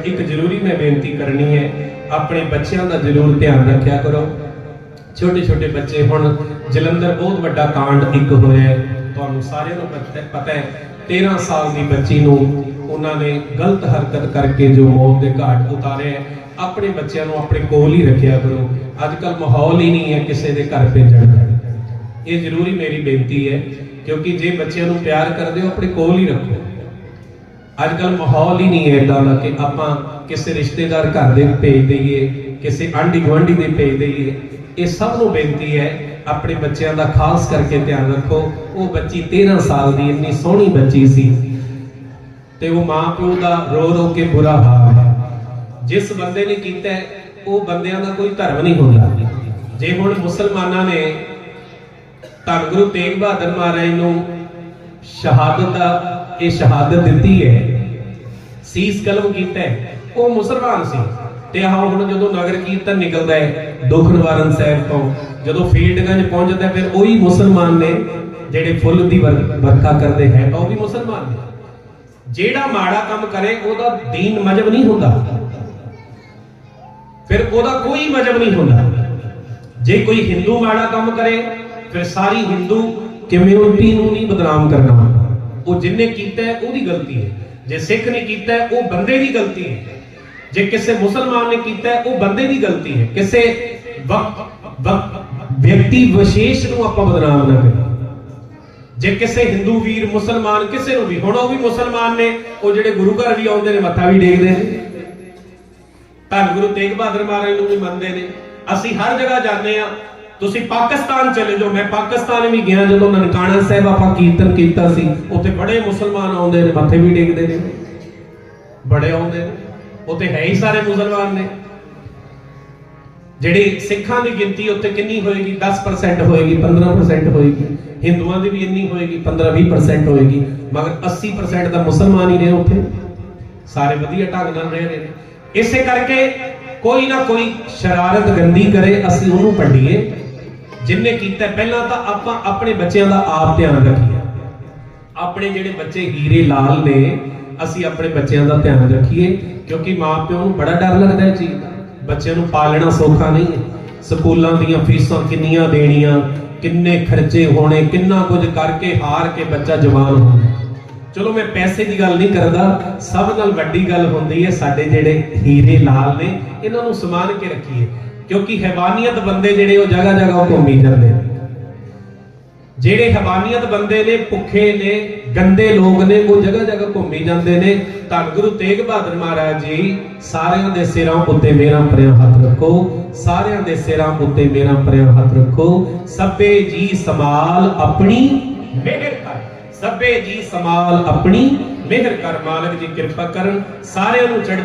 ਪਰ ਇੱਕ ਜ਼ਰੂਰੀ ਮੈਂ ਬੇਨਤੀ ਕਰਨੀ ਹੈ, ਆਪਣੇ ਬੱਚਿਆਂ ਦਾ ਜ਼ਰੂਰ ਧਿਆਨ ਰੱਖਿਆ ਕਰੋ। ਛੋਟੇ ਛੋਟੇ ਬੱਚੇ ਹੁਣ ਜਲੰਧਰ ਬਹੁਤ ਵੱਡਾ ਕਾਂਡ ਇੱਕ ਹੋਇਆ ਤੁਹਾਨੂੰ ਸਾਰਿਆਂ ਨੂੰ ਪਤਾ ਪਤਾ ਹੈ 13 ਸਾਲ ਦੀ ਬੱਚੀ ਨੂੰ ਉਹਨਾਂ ਨੇ ਗਲਤ ਹਰਕਤ ਕਰਕੇ ਜੋ ਮੌਤ ਦੇ ਘਾਟ ਉਤਾਰਿਆ ਹੈ, ਆਪਣੇ ਬੱਚਿਆਂ ਨੂੰ ਆਪਣੇ ਕੋਲ ਹੀ ਰੱਖਿਆ ਕਰੋ। ਅੱਜ ਕੱਲ ਮਾਹੌਲ ਹੀ ਨਹੀਂ ਹੈ ਕਿਸੇ ਦੇ ਘਰ ਭੇਜਣ ਦਾ। ਇਹ ਜ਼ਰੂਰੀ ਮੇਰੀ ਬੇਨਤੀ ਹੈ, ਕਿਉਂਕਿ ਜੇ ਬੱਚਿਆਂ ਨੂੰ ਪਿਆਰ ਕਰਦੇ ਹੋ, ਆਪਣੇ ਕੋਲ ਹੀ ਰੱਖੋ। ਅੱਜ ਕੱਲ ਮਾਹੌਲ ਹੀ ਨਹੀਂ ਹੈ ਇਦਾਂ ਦਾ ਕਿ ਆਪਾਂ ਕਿਸੇ ਰਿਸ਼ਤੇਦਾਰ ਘਰ ਦੇ ਭੇਜ ਦਈਏ, ਕਿਸੇ ਆਂਢੀ ਗੁਆਂਢੀ ਦੇ ਭੇਜ ਦਈਏ। ਇਹ ਸਭ ਨੂੰ ਬੇਨਤੀ ਹੈ, ਆਪਣੇ ਬੱਚਿਆਂ ਦਾ ਖਾਸ ਕਰਕੇ ਧਿਆਨ ਰੱਖੋ। ਉਹ ਬੱਚੀ 13 ਸਾਲ ਦੀ, ਇੰਨੀ ਸੋਹਣੀ ਬੱਚੀ ਸੀ। ਤੇ ਉਹ ਮਾਂ ਪਿਓ ਦਾ ਰੋ ਰੋ ਕੇ ਬੁਰਾ ਹਾਲ ਹੈ। ਜਿਸ ਬੰਦੇ ਨੇ ਕੀਤਾ, ਉਹ ਬੰਦਿਆਂ ਦਾ ਕੋਈ ਧਰਮ ਨਹੀਂ ਹੁੰਦਾ। ਜੇ ਹੁਣ ਮੁਸਲਮਾਨਾਂ ਨੇ ਧੰਨ ਗੁਰੂ ਤੇਗ ਬਹਾਦਰ ਮਹਾਰਾਜ ਨੂੰ ਸ਼ਹਾਦਤ ਦਾ ਇਹ ਸ਼ਹਾਦਤ ਦਿੱਤੀ ਹੈ। ਸੀਸ ਕਲਮ ਕੀਤਾ ਹੈ। ਉਹ ਮੁਸਲਮਾਨ ਸੀ। ਤੇ ਹਾਂ ਹੁਣ ਜਦੋਂ ਨਗਰ ਕੀਰਤਨ ਨਿਕਲਦਾ ਹੈ, ਦੁੱਖ ਨਿਵਾਰਨ ਸਾਹਿਬ ਤੋਂ, ਜਦੋਂ ਫੀਲਡਗੰਜ ਪਹੁੰਚਦਾ ਫਿਰ ਉਹੀ ਮੁਸਲਮਾਨ ਨੇ ਜਿਹੜੇ ਫੁੱਲ ਦੀ ਵਰ- ਵਰਖਾ ਕਰਦੇ ਹੈ, ਉਹ ਵੀ ਮੁਸਲਮਾਨ ਨੇ। ਜਿਹੜਾ ਮਾੜਾ ਕੰਮ ਕਰੇ, ਉਹਦਾ ਦੀਨ ਮਜਬ ਨਹੀਂ ਹੁੰਦਾ। ਫਿਰ ਉਹਦਾ ਕੋਈ ਮਜਬ ਨਹੀਂ ਹੁੰਦਾ। ਜੇ ਕੋਈ ਹਿੰਦੂ ਮਾੜਾ ਕੰਮ ਕਰੇ, ਫਿਰ ਸਾਰੀ ਹਿੰਦੂ ਕਮਿਊਨਿਟੀ ਨੂੰ ਨਹੀਂ ਬਦਨਾਮ ਕਰਨਾ? ਉਹ ਜਿੰਨੇ ਕੀਤਾ ਹੈ, ਉਹਦੀ ਗਲਤੀ ਹੈ। ਜੇ ਸਿੱਖ ਨੇ ਕੀਤਾ ਹੈ, ਉਹ ਬੰਦੇ ਦੀ ਗਲਤੀ ਹੈ। ਜੇ ਕਿਸੇ ਮੁਸਲਮਾਨ ਨੇ ਕੀਤਾ ਹੈ, ਉਹ ਬੰਦੇ ਦੀ ਗਲਤੀ ਹੈ। ਕਿਸੇ ਵਿਅਕਤੀ ਵਿਸ਼ੇਸ਼ ਨੂੰ ਆਪਾਂ ਬਦਨਾਮ ਨਾ ਕਰੀਏ। ਜੇ ਕਿਸੇ ਹਿੰਦੂ ਵੀਰ ਮੁਸਲਮਾਨ ਕਿਸੇ ਨੂੰ ਵੀ, ਹੁਣ ਉਹ ਵੀ ਮੁਸਲਮਾਨ ਨੇ, ਉਹ ਜਿਹੜੇ ਗੁਰੂ ਘਰ ਵੀ ਆਉਂਦੇ ਨੇ, ਮੱਥਾ ਵੀ ਟੇਕਦੇ ਨੇ। ਧੰਨ ਗੁਰੂ ਤੇਗ ਬਹਾਦਰ ਮਹਾਰਾਜ ਨੂੰ ਵੀ ਮੰਨਦੇ ਨੇ। ਅਸੀਂ ਹਰ ਜਗ੍ਹਾ ਜਾਂਦੇ ਆ ਤੁਸੀਂ ਪਾਕਿਸਤਾਨ ਚਲੇ ਜਾਓ। ਮੈਂ ਪਾਕਿਸਤਾਨ ਵੀ ਗਿਆ ਜਦੋਂ ਨਨਕਾਣਾ ਸਾਹਿਬ ਆਪਾਂ ਕੀਰਤਨ ਕੀਤਾ ਸੀ। ਉੱਥੇ ਬੜੇ ਮੁਸਲਮਾਨ ਆਉਂਦੇ ਨੇ, ਮੱਥੇ ਵੀ ਟੇਕਦੇ ਨੇ। ਬੜੇ ਆਉਂਦੇ ਨੇ। ਉੱਥੇ ਹੈ ਹੀ ਸਾਰੇ ਮੁਸਲਮਾਨ ਨੇ। ਜਿਹੜੀ ਸਿੱਖਾਂ ਦੀ ਗਿਣਤੀ ਉੱਥੇ ਕਿੰਨੀ ਹੋਏਗੀ? 10% ਹੋਏਗੀ 15% ਹੋਏਗੀ। ਹਿੰਦੂਆਂ ਦੀ ਵੀ ਇੰਨੀ ਹੋਏਗੀ 15-20% ਹੋਏਗੀ। ਮਗਰ 80% ਦਾ ਮੁਸਲਮਾਨ ਹੀ ਨੇ ਉੱਥੇ। ਸਾਰੇ ਵਧੀਆ ਢੰਗ ਨਾਲ ਰਹਿ ਰਹੇ ਨੇ। ਇਸੇ ਕਰਕੇ ਕੋਈ ਨਾ ਕੋਈ ਸ਼ਰਾਰਤ ਗੰਦੀ ਕਰੇ, ਅਸੀਂ ਉਹਨੂੰ ਪੰਡੀਏ ਜਿੰਨੇ ਕੀਤਾ, ਪਹਿਲਾਂ ਤਾਂ ਆਪਾਂ ਆਪਣੇ ਬੱਚਿਆਂ ਦਾ ਆਪ ਧਿਆਨ ਰੱਖੀਏ। ਆਪਣੇ ਜਿਹੜੇ ਬੱਚੇ ਹੀਰੇ ਲਾਲ ਨੇ, ਅਸੀਂ ਆਪਣੇ ਬੱਚਿਆਂ ਦਾ ਧਿਆਨ ਰੱਖੀਏ, ਕਿਉਂਕਿ ਮਾਪਿਆਂ ਨੂੰ ਬੜਾ ਡਰ ਲੱਗਦਾ ਹੈ ਚੀਜ਼ ਬੱਚਿਆਂ ਨੂੰ ਪਾਲਣਾ ਸੌਖਾ ਨਹੀਂ ਹੈ। ਸਕੂਲਾਂ ਦੀਆਂ ਫੀਸਾਂ ਕਿੰਨੀਆਂ ਦੇਣੀਆਂ, ਕਿੰਨੇ ਖਰਚੇ ਹੋਣੇ, ਕਿੰਨਾ ਕੁਝ ਕਰਕੇ ਹਾਰ ਕੇ ਬੱਚਾ ਜਵਾਨ ਹੋਣਾ। ਚਲੋ ਮੈਂ ਪੈਸੇ ਦੀ ਗੱਲ ਨਹੀਂ ਕਰਦਾ, ਸਭ ਨਾਲ ਵੱਡੀ ਗੱਲ ਹੁੰਦੀ ਹੈ, ਸਾਡੇ ਜਿਹੜੇ ਹੀਰੇ ਲਾਲ ਨੇ, ਇਹਨਾਂ ਨੂੰ ਸਮਾਨ ਕੇ ਰੱਖੀਏ। ਕਿਉਂਕਿ ਹੈਵਾਨੀਅਤ ਬੰਦੇ ਜਿਹੜੇ ਉਹ ਜਗ੍ਹਾ ਜਗ੍ਹਾ ਘੁੰਮੀ ਜਾਂਦੇ ਨੇ। ਜਿਹੜੇ ਹਵਾਨੀਅਤ ਬੰਦੇ ਨੇ, ਭੁੱਖੇ ਨੇ, ਗੰਦੇ ਲੋਕ ਨੇ, ਉਹ ਜਗ੍ਹਾ ਜਗ੍ਹਾ ਘੁੰਮੀ ਜਾਂਦੇ ਨੇ। ਧੰਨ ਗੁਰੂ ਤੇਗ ਬਹਾਦਰ ਮਹਾਰਾਜ ਜੀ, ਸਾਰਿਆਂ ਦੇ ਸਿਰਾਂ ਉੱਤੇ ਮੇਰਾ ਪਰਿਆ ਹੱਥ ਰੱਖੋ। ਸਾਰਿਆਂ ਦੇ ਸਿਰਾਂ ਉੱਤੇ ਮੇਰਾ ਪਰਿਆ ਹੱਥ ਰੱਖੋ। ਸਭੇ ਜੀ ਸਮਾਲ ਆਪਣੀ ਮਿਹਰ ਕਰ। ਸਭੇ ਜੀ ਸਮਾਲ ਆਪਣੀ ਮਿਹਰ ਕਰ, ਮਾਲਕ ਜੀ ਕਿਰਪਾ ਕਰਨ। ਸਾਰਿਆਂ ਨੂੰ ਚੜ੍ਹਦੀ